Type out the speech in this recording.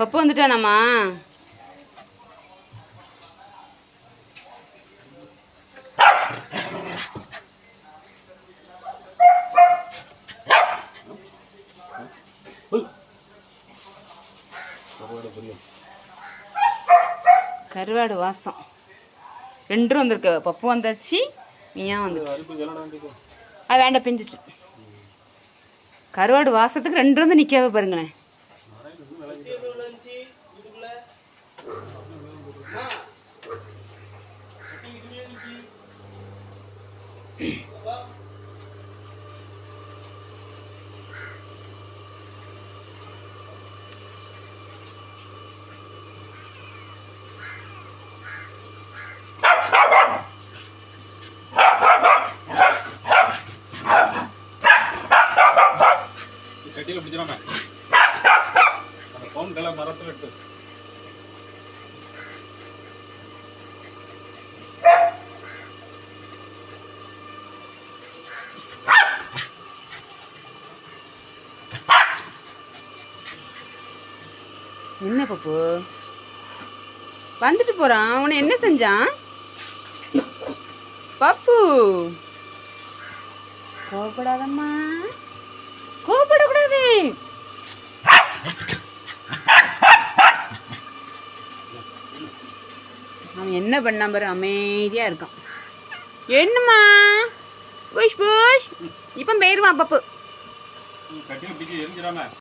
பப்பு வந்துட்டானாம்மா. கருவாடு வாசம். ரெண்டும் வந்திருக்கு. பப்பு வந்தாச்சு நீயா வந்துச்சு அது வேண்டாம் பிஞ்சிட்டு. கருவாடு வாசத்துக்கு ரெண்டு வந்து நிற்காம பாருங்களேன். கட்டியில் பிடிச்சிடாம அந்த ஃபோன் கலை மரத்தில் எடுத்து என்ன பப்பு? வந்துட்டு போறான். அவனை என்ன செஞ்சான்? பப்பு! கோபப்படாதம்மா கோபப்படக்கூடாது அவன் என்ன பண்ணான் பாரு? அமைதியா இருக்கான். என்னம்மா? புஷ் புஷ் இப்போ போயிருவான் பப்பு.